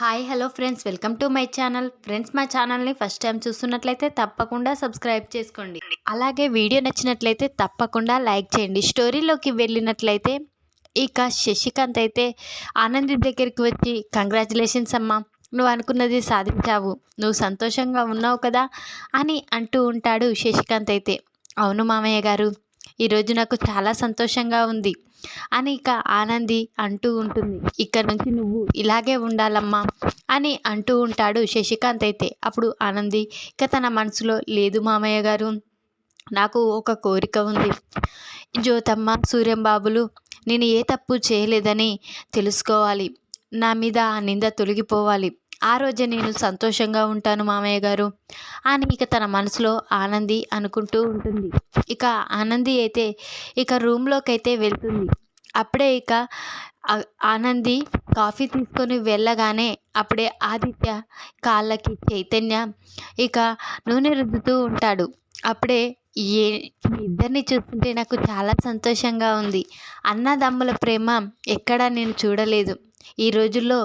Hi hello friends. Welcome to my channel. Friends మా ఛానల్ని first time చూస్తున్నట్లయితే తప్పకుండా సబ్స్క్రైబ్ చేసుకోండి. అలాగే వీడియో నచ్చినట్లయితే తప్పకుండా లైక్ చేయండి. స్టోరీలోకి వెళ్ళినట్లయితే ఇక శశికాంత్ అయితే ఆనంది దగ్గరికి వచ్చి కంగ్రాచులేషన్స్ అమ్మా నువ్వు అనుకున్నది సాధించావు. నువ్వు సంతోషంగా ఉన్నావు కదా అని అంటూ ఉంటాడు శశికాంత్ అయితే. అవును మామయ్య గారు ఈరోజు నాకు చాలా సంతోషంగా ఉంది. అని ఇక ఆనంది అంటూ ఉంటుంది. ఇక్కడ నుంచి నువ్వు ఇలాగే ఉండాలమ్మా అని అంటూ ఉంటాడు శశికాంత్ అయితే. అప్పుడు ఆనంది ఇక తన మనసులో లేదు మామయ్య గారు నాకు ఒక కోరిక ఉంది. జ్యోతమ్మ సూర్యంబాబులు నేను ఏ తప్పు చేయలేదని తెలుసుకోవాలి. నా మీద ఆ నింద తొలగిపోవాలి. ఆ రోజే నేను సంతోషంగా ఉంటాను మామయ్య గారు. అని ఇక తన మనసులో ఆనంది అనుకుంటూ ఉంటుంది. ఇక ఆనంది అయితే ఇక రూమ్లోకి అయితే వెళ్తుంది. అప్పుడే ఇక ఆనంది కాఫీ తీసుకొని వెళ్ళగానే అప్పుడే ఆదిత్య కాళ్ళకి చైతన్య ఇక నూనె రుద్దుతూ ఉంటాడు. అప్పుడే ఏ మీ ఇద్దరిని చూస్తుంటే నాకు చాలా సంతోషంగా ఉంది. అన్నదమ్ముల ప్రేమ ఎక్కడా నేను చూడలేదు. ఈ రోజుల్లో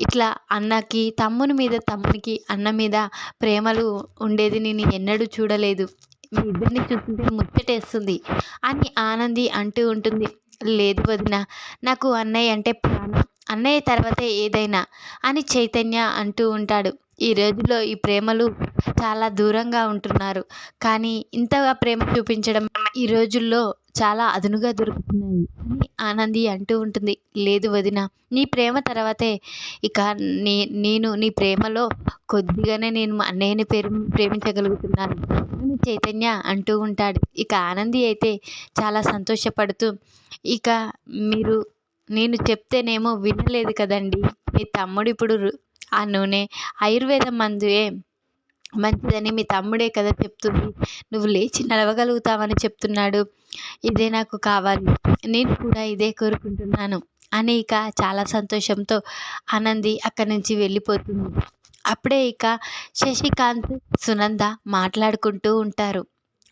ఇట్లా అన్నకి తమ్ముని మీద తమ్మునికి అన్న మీద ప్రేమలు ఉండేది నేను ఎన్నడూ చూడలేదు. మీ ఇద్దరిని చూస్తుంటే ముచ్చటేస్తుంది. అని ఆనంది అంటూ ఉంటుంది. లేదు వదిన నాకు అన్నయ్య అంటే ప్రాణం. అన్నయ్య తర్వాతే ఏదైనా అని చైతన్య అంటూ ఉంటాడు. ఈ రోజుల్లో ఈ ప్రేమలు చాలా దూరంగా ఉంటున్నారు. కానీ ఇంతగా ప్రేమ చూపించడం ఈ రోజుల్లో చాలా అదునుగా దొరుకుతున్నాయి. అని ఆనంది అంటూ ఉంటుంది. లేదు వదిన నీ ప్రేమ తర్వాతే ఇక నే నేను నీ ప్రేమలో కొద్దిగానే నేను అన్నయ్యని ప్రేమ ప్రేమించగలుగుతున్నాను చైతన్య అంటూ ఉంటాడు. ఇక ఆనంది అయితే చాలా సంతోషపడుతూ ఇక మీరు నేను చెప్తేనేమో వినలేదు కదండి. మీ తమ్ముడు ఇప్పుడు రు- ఆ నూనె ఆయుర్వేద మందుయే మంచిదని మీ తమ్ముడే కదా చెప్తుంది. నువ్వు లేచి నడవగలుగుతావని చెప్తున్నాడు. ఇదే నాకు కావాలి. నేను కూడా ఇదే కోరుకుంటున్నాను. అని ఇక చాలా సంతోషంతో ఆనంది అక్కడి నుంచి వెళ్ళిపోతుంది. అప్పుడే ఇక శశికాంత్ సునంద మాట్లాడుకుంటూ ఉంటారు.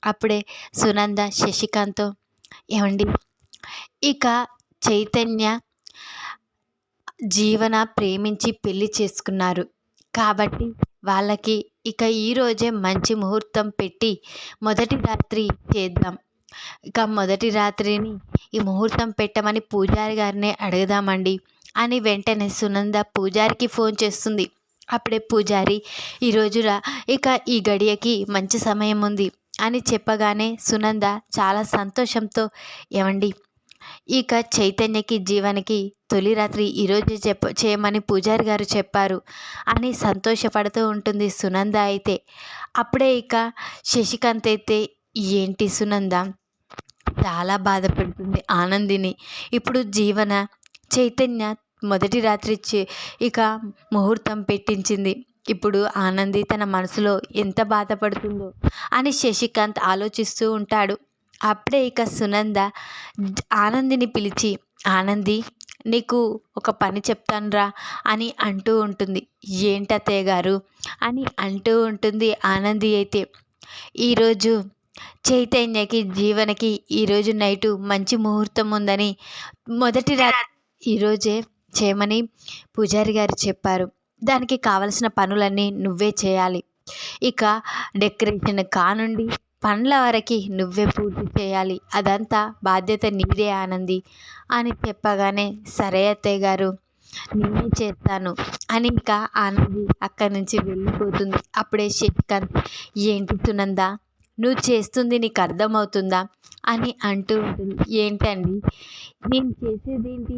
అప్పుడే సునంద శశికాంత్తో ఏమండి? ఇక చైతన్య జీవన ప్రేమించి పెళ్ళి చేసుకున్నారు. కాబట్టి వాళ్ళకి ఇక ఈరోజే మంచి ముహూర్తం పెట్టి మొదటి రాత్రి చేద్దాం. ఇక మొదటి రాత్రిని ఈ ముహూర్తం పెట్టమని పూజారి గారిని అడుగుదామండి అని వెంటనే సునంద పూజారికి ఫోన్ చేస్తుంది. అప్పుడే పూజారి ఈరోజు రా ఇక ఈ గడియకి మంచి సమయం ఉంది అని చెప్పగానే సునంద చాలా సంతోషంతో ఏమండి ఇక చైతన్యకి జీవనకి తొలి రాత్రి ఈరోజు చెప్ప చేయమని పూజారి గారు చెప్పారు అని సంతోషపడుతూ ఉంటుంది సునంద అయితే. అప్పుడే ఇక శశికాంత్ అయితే ఏంటి సునంద? చాలా బాధపడుతుంది ఆనందిని. ఇప్పుడు జీవన చైతన్య మొదటి రాత్రి చే ఇక ముహూర్తం పెట్టించింది. ఇప్పుడు ఆనంది తన మనసులో ఎంత బాధపడుతుందో అని శశికాంత్ ఆలోచిస్తూ ఉంటాడు. అప్పుడే ఇక సునంద ఆనందిని పిలిచి ఆనంది నీకు ఒక పని చెప్తానురా అని అంటూ ఉంటుంది. ఏంటత్తయ్య గారు? అని అంటూ ఉంటుంది ఆనంది అయితే. ఈరోజు చైతన్యకి జీవనకి ఈరోజు నైటు మంచి ముహూర్తం ఉందని మొదటి రా ఈరోజే చేయమని పూజారి గారు చెప్పారు. దానికి కావలసిన పనులన్నీ నువ్వే చేయాలి. ఇక డెకరేషన్ కానుండి పండ్ల వరకు నువ్వే పూర్తి చేయాలి. అదంతా బాధ్యత నీదే ఆనంది అని చెప్పగానే సరే అత్తయ్య గారు నేనే చేస్తాను అని ఇంకా ఆనంది అక్కడి నుంచి వెళ్ళిపోతుంది. అప్పుడే శశికాంత్ ఏంటి సునంద? నువ్వు చేస్తుంది నీకు అర్థమవుతుందా? అని అంటూ ఉంటుంది. ఏంటండి? నేను చేసేదేంటి?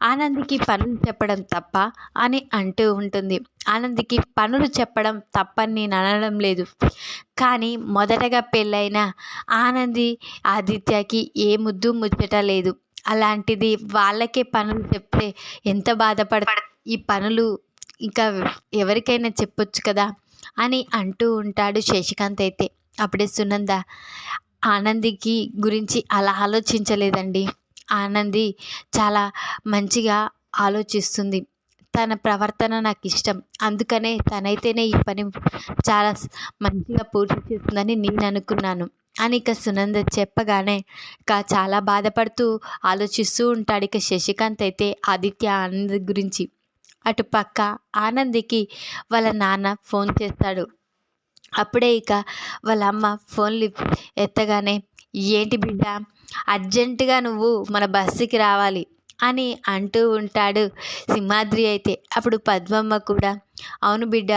ఆనందికి పనులు చెప్పడం తప్ప అని అంటూ ఉంటుంది. ఆనందికి పనులు చెప్పడం తప్పని నేను అనడం లేదు. కానీ మొదటగా పెళ్ళైన ఆనంది ఆదిత్యకి ఏ ముద్దు ముచ్చట లేదు. అలాంటిది వాళ్ళకే పనులు చెప్తే ఎంత బాధపడ ఈ పనులు ఇంకా ఎవరికైనా చెప్పొచ్చు కదా? అని అంటూ ఉంటాడు శశికాంత్ అయితే. అప్పుడే సునంద ఆనందికి గురించి అలా ఆలోచించలేదండి. ఆనంది చాలా మంచిగా ఆలోచిస్తుంది. తన ప్రవర్తన నాకు ఇష్టం అందుకనే తనైతేనే ఈ పని చాలా మంచిగా పూర్తి చేస్తుందని నేను అనుకున్నాను. అని ఇక సునంద చెప్పగానే ఇక చాలా బాధపడుతూ ఆలోచిస్తూ ఉంటాడు ఇక శశికాంత్ అయితే ఆదిత్య ఆనంద్ గురించి. అటు పక్క ఆనందికి వాళ్ళ నాన్న ఫోన్ చేస్తాడు. అప్పుడే ఇక వాళ్ళ అమ్మ ఫోన్లు ఎత్తగానే ఏంటి బిడ్డ అర్జెంటుగా నువ్వు మన బస్సుకి రావాలి అని అంటూ ఉంటాడు సింహాద్రి అయితే. అప్పుడు పద్మమ్మ కూడా అవును బిడ్డ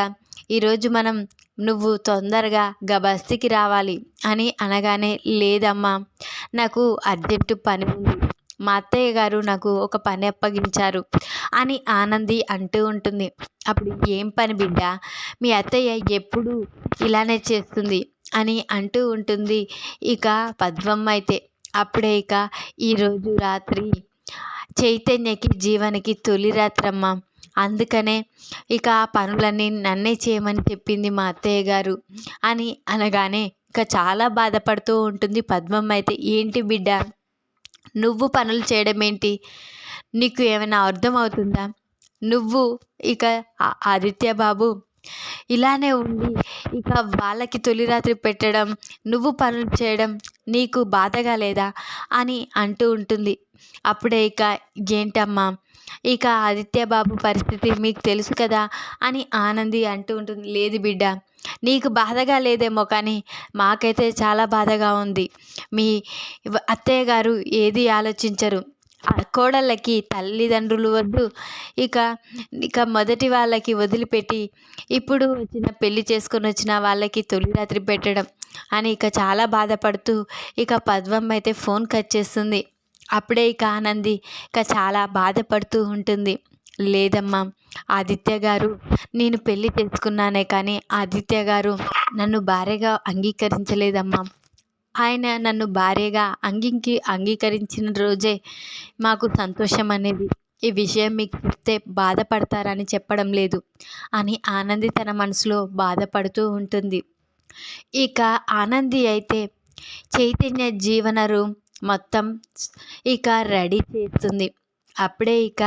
ఈరోజు మనం నువ్వు తొందరగా గా బస్తీకి రావాలి అని అనగానే లేదమ్మా నాకు అర్జెంటు పని ఉంది. మా అత్తయ్య గారు నాకు ఒక పని అప్పగించారు అని ఆనంది అంటూ ఉంటుంది. అప్పుడు ఏం పని బిడ్డ? మీ అత్తయ్య ఎప్పుడు ఇలానే చేస్తుంది అని అంటూ ఉంటుంది. ఇక పద్మమ్మ అయితే అప్పుడే ఇక ఈరోజు రాత్రి చైతన్యకి జీవనకి తొలి రాత్రమ్మ. అందుకనే ఇక ఆ పనులన్నీ నన్నే చేయమని చెప్పింది మా అత్తయ్య గారు అని అనగానే ఇక చాలా బాధపడుతూ ఉంటుంది పద్మమ్మ అయితే. ఏంటి బిడ్డ నువ్వు పనులు చేయడం ఏంటి నీకు ఏమైనా అర్థం అవుతుందా నువ్వు ఇక ఆదిత్య బాబు ఇలానే ఉండి ఇక వాళ్ళకి తొలి రాత్రి పెట్టడం నువ్వు పనులు చేయడం నీకు బాధగా లేదా? అని అంటూ ఉంటుంది. అప్పుడే ఇక ఏంటమ్మా? ఇక ఆదిత్య బాబు పరిస్థితి మీకు తెలుసు కదా అని ఆనంది అంటూ ఉంటుంది. లేదు బిడ్డ నీకు బాధగా లేదేమో కానీ మాకైతే చాలా బాధగా ఉంది. మీ అత్తయ్య గారు ఏది ఆలోచించరు. కోడళ్ళకి తల్లిదండ్రులు వద్దు. ఇక ఇక మొదటి వాళ్ళకి వదిలిపెట్టి ఇప్పుడు వచ్చిన పెళ్ళి చేసుకొని వచ్చిన వాళ్ళకి తొలి రాత్రి పెట్టడం అని ఇక చాలా బాధపడుతూ ఇక పద్మం అయితే ఫోన్ కట్ చేస్తుంది. అప్పుడే ఇక ఆనంది ఇక చాలా బాధపడుతూ ఉంటుంది. లేదమ్మా ఆదిత్య గారు నేను పెళ్ళి చేసుకున్నానే కానీ ఆదిత్య గారు నన్ను భార్యగా అంగీకరించలేదమ్మా. ఆయన నన్ను భార్యగా అంగీకి అంగీకరించిన రోజే మాకు సంతోషం అనేది. ఈ విషయం మీకు చెప్తే బాధపడతారని చెప్పడం లేదు అని ఆనంది తన మనసులో బాధపడుతూ ఉంటుంది. ఇక ఆనంది అయితే చైతన్య జీవన రూమ్ మొత్తం ఇక రెడీ చేస్తుంది. అప్పుడే ఇక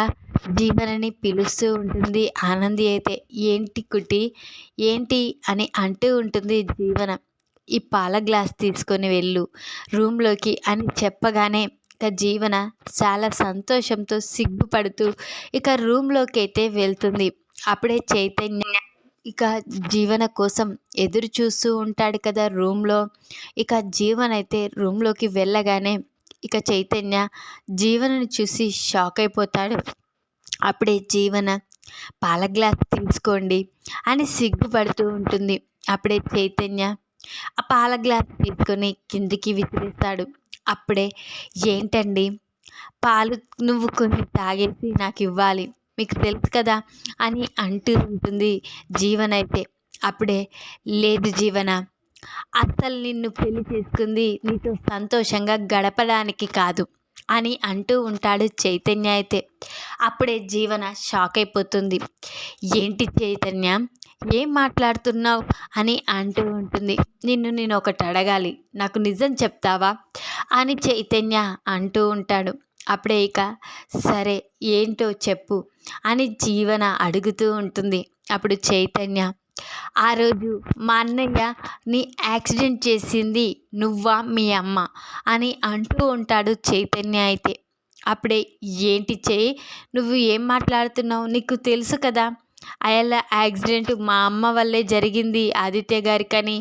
జీవనని పిలుస్తూ ఉంటుంది ఆనంది అయితే. ఏంటి కుటి? ఏంటి? అని అంటూ ఉంటుంది జీవన. ఈ పాల గ్లాస్ తీసుకొని వెళ్ళు. రూమ్లోకి అని చెప్పగానే ఇక జీవన చాలా సంతోషంతో సిగ్గుపడుతూ ఇక రూమ్లోకి అయితే వెళ్తుంది. అప్పుడే చైతన్య ఇక జీవన కోసం ఎదురు చూస్తూ ఉంటాడు కదా రూమ్లో. ఇక జీవన్ అయితే రూమ్లోకి వెళ్ళగానే ఇక చైతన్య జీవనను చూసి షాక్ అయిపోతాడు. అప్పుడే జీవన పాల గ్లాస్ తీసుకోండి అని సిగ్గుపడుతూ ఉంటుంది. అప్పుడే చైతన్య ఆ పాల గ్లాస్ తీసుకొని కిందికి విసిరేస్తాడు. అప్పుడే ఏంటండి? పాలు నువ్వు కొన్ని తాగేసి నాకు ఇవ్వాలి. మీకు తెలుసు కదా అని అంటూ ఉంటుంది జీవన అయితే అప్పుడే లేదు జీవన అసలు నిన్ను పెళ్ళి చేసుకుంది నీతో సంతోషంగా గడపడానికి కాదు అని అంటూ ఉంటాడు చైతన్య అయితే. అప్పుడే జీవన షాక్ అయిపోతుంది. ఏంటి చైతన్య? ఏం మాట్లాడుతున్నావు? అని అంటూ ఉంటుంది. నిన్ను నేను ఒకటి అడగాలి. నాకు నిజం చెప్తావా? అని చైతన్య అంటూ ఉంటాడు. అప్పుడే ఇక సరే ఏంటో చెప్పు అని జీవన అడుగుతూ ఉంటుంది. అప్పుడు చైతన్య ఆ రోజు మా అన్నయ్య నీ యాక్సిడెంట్ చేసింది నువ్వా మీ అమ్మ? అని అంటూ ఉంటాడు చైతన్య అయితే. అప్పుడే ఏంటి చేయి నువ్వు ఏం మాట్లాడుతున్నావు? నీకు తెలుసు కదా? అయల యాక్సిడెంట్ మా అమ్మ వల్లే జరిగింది ఆదిత్య గారికని.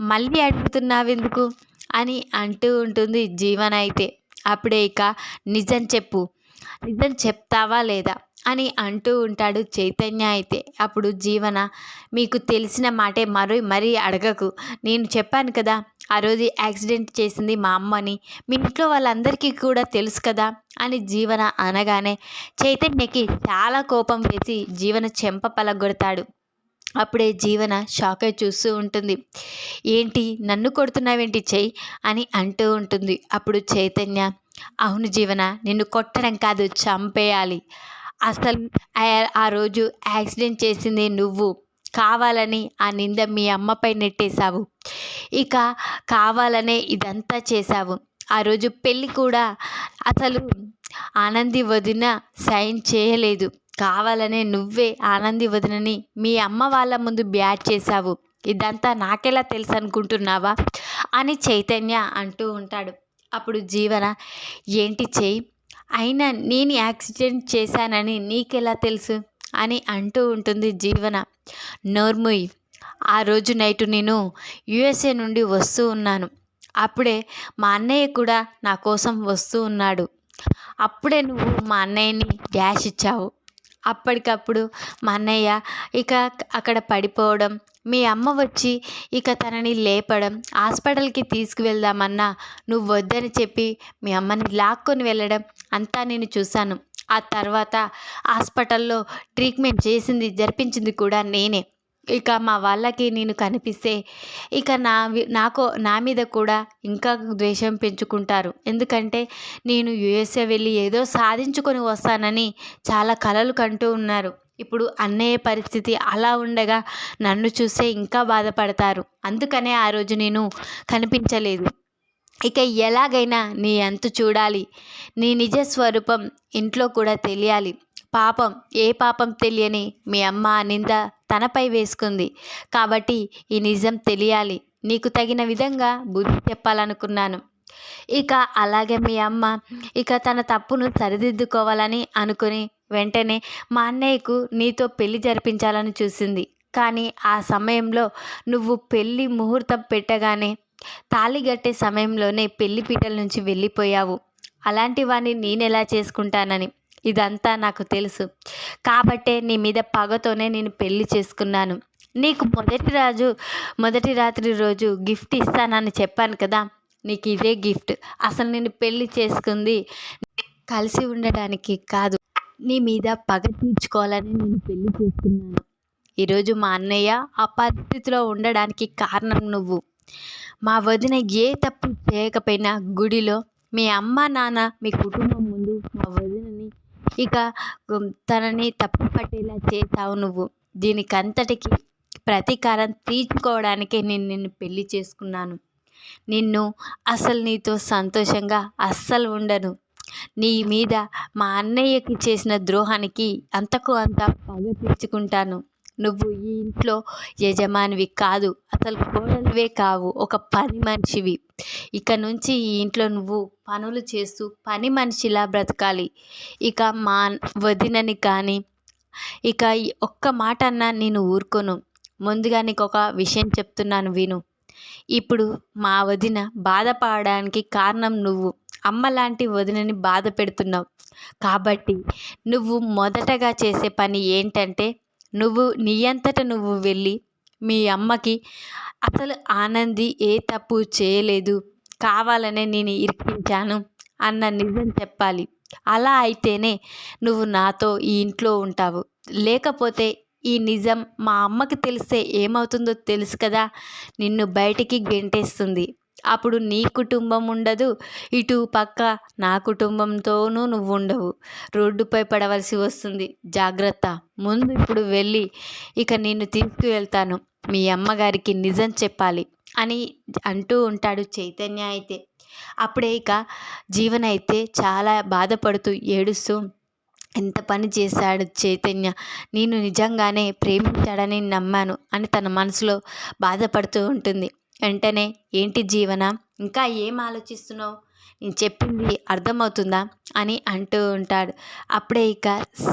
మళ్ళీ అడుగుతున్నావెందుకు? అని అంటూ ఉంటుంది జీవన అయితే. అప్పుడే ఇక నిజం చెప్పు. నిజం చెప్తావా లేదా? అని అంటూ ఉంటాడు చైతన్య అయితే. అప్పుడు జీవన మీకు తెలిసిన మాటే మరో మరీ అడగకు. నేను చెప్పాను కదా ఆ రోజు యాక్సిడెంట్ చేసింది మా అమ్మని. మీ ఇంట్లో వాళ్ళందరికీ కూడా తెలుసు కదా అని జీవన అనగానే చైతన్యకి చాలా కోపం వేసి జీవన చెంప పలగొడతాడు. అప్పుడే జీవన షాక్ అయి చూస్తూ ఉంటుంది. ఏంటి నన్ను కొడుతున్నావేంటి చెయ్యి అని అంటూ ఉంటుంది. అప్పుడు చైతన్య అవును జీవన నిన్ను కొట్టడం కాదు చంపేయాలి. అసలు ఆ రోజు యాక్సిడెంట్ చేసింది నువ్వు. కావాలని ఆ నింద మీ అమ్మపై నెట్టేశావు. ఇక కావాలనే ఇదంతా చేశావు. ఆ రోజు పెళ్ళి కూడా అసలు ఆనంది వదిన సైన్ చేయలేదు. కావాలనే నువ్వే ఆనంది వదినని మీ అమ్మ వాళ్ళ ముందు బ్యాట్ చేశావు. ఇదంతా నాకెలా తెలుసు అనుకుంటున్నావా అని చైతన్య అంటూ ఉంటాడు. అప్పుడు జీవన ఏంటి చేయి అయినా నేను యాక్సిడెంట్ చేశానని నీకెలా తెలుసు? అని అంటూ ఉంటుంది జీవన. నోర్ముయ్ ఆ రోజు నైట్ నేను యుఎస్ఏ నుండి వస్తూ ఉన్నాను. అప్పుడే మా అన్నయ్య కూడా నా కోసం వస్తూ ఉన్నాడు. అప్పుడే నువ్వు మా అన్నయ్యని డ్యాష్ ఇచ్చావు. అప్పటికప్పుడు మా అన్నయ్య ఇక అక్కడ పడిపోవడం మీ అమ్మ వచ్చి ఇక తనని లేపడం హాస్పిటల్కి తీసుకువెళ్దామన్నా నువ్వు వద్దని చెప్పి మీ అమ్మని లాక్కొని వెళ్ళడం అంతా నేను చూశాను. ఆ తర్వాత హాస్పిటల్లో ట్రీట్మెంట్ చేసింది జరిపించింది కూడా నేనే. ఇక మా వాళ్ళకి నేను కనిపిస్తే ఇక నా నాకు నా మీద కూడా ఇంకా ద్వేషం పెంచుకుంటారు. ఎందుకంటే నేను యుఎస్ఏ వెళ్ళి ఏదో సాధించుకొని వస్తానని చాలా కలలు కంటూ ఉన్నారు. ఇప్పుడు అన్నయ్య పరిస్థితి అలా ఉండగా నన్ను చూస్తే ఇంకా బాధపడతారు. అందుకనే ఆ రోజు నేను కనిపించలేదు. ఇక ఎలాగైనా నీ అంతు చూడాలి. నీ నిజ స్వరూపం ఇంట్లో కూడా తెలియాలి. పాపం ఏ పాపం తెలియని మీ అమ్మ నింద తనపై వేసుకుంది. కాబట్టి ఈ నిజం తెలియాలి. నీకు తగిన విధంగా బుద్ధి చెప్పాలనుకున్నాను. ఇక అలాగే మీ అమ్మ ఇక తన తప్పును సరిదిద్దుకోవాలని అనుకుని వెంటనే మా అన్నయ్యకు నీతో పెళ్ళి జరిపించాలని చూసింది. కానీ ఆ సమయంలో నువ్వు పెళ్ళి ముహూర్తం పెట్టగానే తాళిగట్టే సమయంలోనే పెళ్ళి పీటల నుంచి వెళ్ళిపోయావు. అలాంటి వాడిని నేనెలా చేసుకుంటానని ఇదంతా నాకు తెలుసు. కాబట్టే నీ మీద పగతోనే నేను పెళ్ళి చేసుకున్నాను. నీకు మొదటి రాజు మొదటి రాత్రి రోజు గిఫ్ట్ ఇస్తానని చెప్పాను కదా? నీకు ఇదే గిఫ్ట్. అసలు నేను పెళ్ళి చేసుకుంది కలిసి ఉండడానికి కాదు. నీ మీద పగ తీర్చుకోవాలని నేను పెళ్ళి చేసుకున్నాను. ఈరోజు మా అన్నయ్య ఆ పరిస్థితిలో ఉండడానికి కారణం నువ్వు. మా వదిన ఏ తప్పు చేయకపోయినా గుడిలో మీ అమ్మ నాన్న మీ కుటుంబం ముందు మా వదిన ఇక తనని తప్పు పట్టేలా చేశావు నువ్వు. దీనికంతటికి ప్రతీకారం తీర్చుకోవడానికే నేను నిన్ను పెళ్ళి చేసుకున్నాను. నిన్ను అసలు నీతో సంతోషంగా అస్సలు ఉండను. నీ మీద మా అన్నయ్యకి చేసిన ద్రోహానికి అంతకు అంత పగ తీర్చుకుంటాను. నువ్వు ఈ ఇంట్లో యజమానివి కాదు. అసలు కోడలివే కావు. ఒక పని మనిషివి. ఇక నుంచి ఈ ఇంట్లో నువ్వు పనులు చేస్తూ పని మనిషిలా బ్రతకాలి. ఇక మా వదినని కానీ ఇక ఒక్క మాట అన్నా నేను ఊరుకోను. ముందుగా నీకు ఒక విషయం చెప్తున్నాను విను. ఇప్పుడు మా వదిన బాధపడడానికి కారణం నువ్వు. అమ్మ లాంటి వదినని బాధ పెడుతున్నావు. కాబట్టి నువ్వు మొదటగా చేసే పని ఏంటంటే నువ్వు నీ అంతట నువ్వు వెళ్ళి మీ అమ్మకి అసలు ఆనంది ఏ తప్పు చేయలేదు. కావాలనే నేను ఇరికించాను అన్న నిజం చెప్పాలి. అలా అయితేనే నువ్వు నాతో ఈ ఇంట్లో ఉంటావు. లేకపోతే ఈ నిజం మా అమ్మకి తెలిస్తే ఏమవుతుందో తెలుసు కదా? నిన్ను బయటికి గెంటేస్తుంది. అప్పుడు నీ కుటుంబం ఉండదు. ఇటు పక్క నా కుటుంబంతోనూ నువ్వు ఉండవు రోడ్డుపై పడవలసి వస్తుంది. జాగ్రత్త. ముందు ఇప్పుడు వెళ్ళి ఇక నిన్ను తీసుకువెళ్తాను. మీ అమ్మగారికి నిజం చెప్పాలి అని అంటూ ఉంటాడు చైతన్య అయితే. అప్పుడే ఇక జీవన అయితే చాలా బాధపడుతూ ఏడుస్తూ ఎంత పని చేశాడు చైతన్య. నేను నిజంగానే ప్రేమించాడని నమ్మాను అని తన మనసులో బాధపడుతూ ఉంటుంది. వెంటనే ఏంటి జీవన? ఇంకా ఏం ఆలోచిస్తున్నావు? నేను చెప్పింది అర్థమవుతుందా? అని అంటూ ఉంటాడు. అప్పుడే ఇక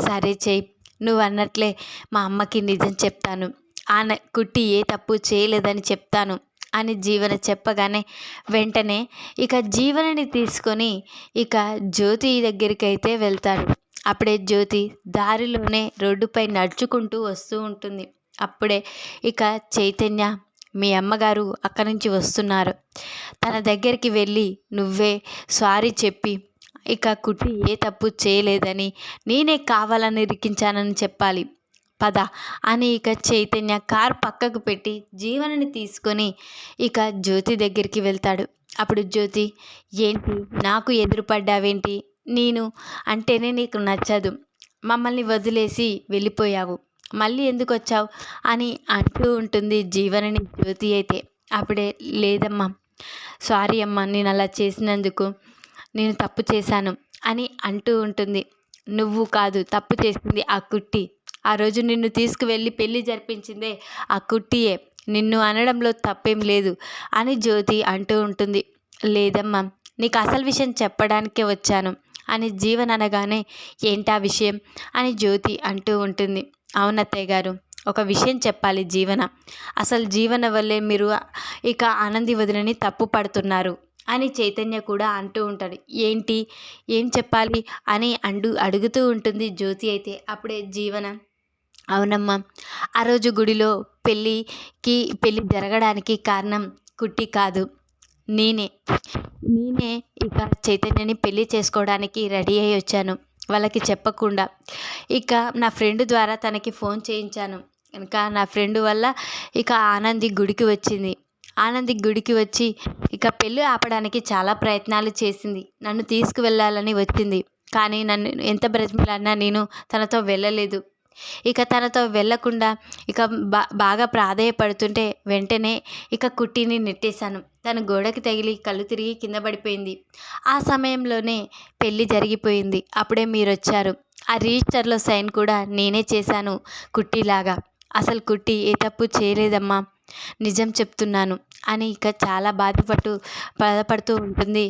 సరే చెయ్యి నువ్వు అన్నట్లే మా అమ్మకి నిజం చెప్తాను. ఆ కుట్టి ఏ తప్పు చేయలేదని చెప్తాను అని జీవన చెప్పగానే వెంటనే ఇక జీవనని తీసుకొని ఇక జ్యోతి దగ్గరికి అయితే వెళ్తాడు. అప్పుడే జ్యోతి దారిలోనే రోడ్డుపై నడుచుకుంటూ వస్తూ ఉంటుంది. అప్పుడే ఇక చైతన్య మీ అమ్మగారు అక్కడి నుంచి వస్తున్నారు. తన దగ్గరికి వెళ్ళి నువ్వే సారీ చెప్పి ఇక కుట్టి ఏ తప్పు చేయలేదని నేనే కావాలని ఇరికించానని చెప్పాలి. పద అని ఇక చైతన్య కార్ పక్కకు పెట్టి జీవనని తీసుకొని ఇక జ్యోతి దగ్గరికి వెళ్తాడు. అప్పుడు జ్యోతి ఏంటి? నాకు ఎదురుపడ్డావేంటి? నేను అంటేనే నీకు నచ్చదు. మమ్మల్ని వదిలేసి వెళ్ళిపోయావు. మళ్ళీ ఎందుకు వచ్చావు అని అంటూ ఉంటుంది జీవనని జ్యోతి అయితే. అప్పుడే లేదమ్మా సారీ అమ్మా నేను అలా చేసినందుకు నేను తప్పు చేశాను అని అంటూ ఉంటుంది. నువ్వు కాదు తప్పు చేసింది ఆ కుట్టి. ఆ రోజు నిన్ను తీసుకువెళ్ళి పెళ్ళి జరిపించిందే ఆ కుట్టియే. నిన్ను అనడంలో తప్పేం లేదు అని జ్యోతి అంటూ ఉంటుంది. లేదమ్మా నీకు అసలు విషయం చెప్పడానికే వచ్చాను అని జీవన్ అనగానే ఏంటా విషయం? అని జ్యోతి అంటూ ఉంటుంది. అవునత్తయ్య గారు. ఒక విషయం చెప్పాలి జీవన. అసలు జీవన వల్లే మీరు ఇక ఆనంది వదినని తప్పు పడుతున్నారు అని చైతన్య కూడా అంటూ ఉంటాడు ఏంటి? ఏం చెప్పాలి అని అండు అడుగుతూ ఉంటుంది జ్యోతి అయితే. అప్పుడే జీవన. అవునమ్మా. ఆ రోజు గుడిలో పెళ్ళికి పెళ్ళి జరగడానికి కారణం కుట్టి కాదు. నేనే. నేనే ఇక చైతన్యని పెళ్ళి చేసుకోవడానికి రెడీ అయ్యి వచ్చాను. వాళ్ళకి చెప్పకుండా. ఇక నా ఫ్రెండ్ ద్వారా తనకి ఫోన్ చేయించాను. ఇంకా నా ఫ్రెండ్ వల్ల ఇక ఆనంది గుడికి వచ్చింది. ఆనంది గుడికి వచ్చి ఇక పెళ్ళి ఆపడానికి చాలా ప్రయత్నాలు చేసింది. నన్ను తీసుకువెళ్ళాలని వచ్చింది. కానీ నన్ను ఎంత బ్రతిమలాడినా నేను తనతో వెళ్ళలేదు. ఇక తనతో వెళ్ళకుండా ఇక బా బాగా ప్రాధేయపడుతుంటే వెంటనే ఇక కుట్టిని నెట్టేశాను. తను గోడకి తగిలి కళ్ళు తిరిగి కింద పడిపోయింది. ఆ సమయంలోనే పెళ్ళి జరిగిపోయింది. అప్పుడే మీరు వచ్చారు ఆ రిజిస్టర్లో సైన్ కూడా నేనే చేశాను కుట్టిలాగా. అసలు కుట్టి ఏ తప్పు చేయలేదమ్మా. నిజం చెప్తున్నాను అని ఇక చాలా బాధపడుతూ బాధపడుతూ ఉంటుంది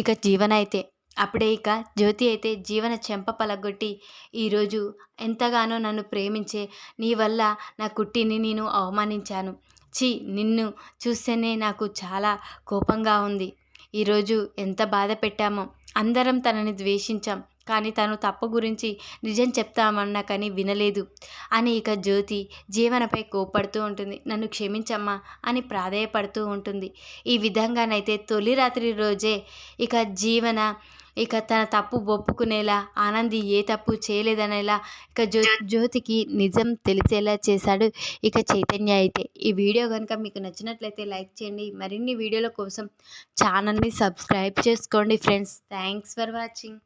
ఇక జీవన అయితే. అప్పుడే ఇక జ్యోతి అయితే జీవన చెంప పలగొట్టి ఈరోజు ఎంతగానో నన్ను ప్రేమించే నీ వల్ల నా కుట్టిని నేను అవమానించాను. చి నిన్ను చూస్తేనే నాకు చాలా కోపంగా ఉంది. ఈరోజు ఎంత బాధ పెట్టామో. అందరం తనని ద్వేషించాం. కానీ తను తప్పు గురించి నిజం చెప్తామన్నా కానీ వినలేదు. అని ఇక జ్యోతి జీవనపై కోపడుతూ ఉంటుంది. నన్ను క్షమించమ్మా అని ప్రాధేయపడుతూ ఉంటుంది. ఈ విధంగానైతే తొలి రాత్రి రోజే ఇక జీవన ఇక తన తప్పు ఒప్పుకునేలా ఆనంది ఏ తప్పు చేయలేదనేలా ఇక జ్యో జ్యోతికి నిజం తెలిసేలా చేశాడు ఇక చైతన్య అయితే. ఈ వీడియో కనుక మీకు నచ్చినట్లయితే లైక్ చేయండి. మరిన్ని వీడియోల కోసం ఛానల్ని సబ్స్క్రైబ్ చేసుకోండి ఫ్రెండ్స్. Thanks for watching.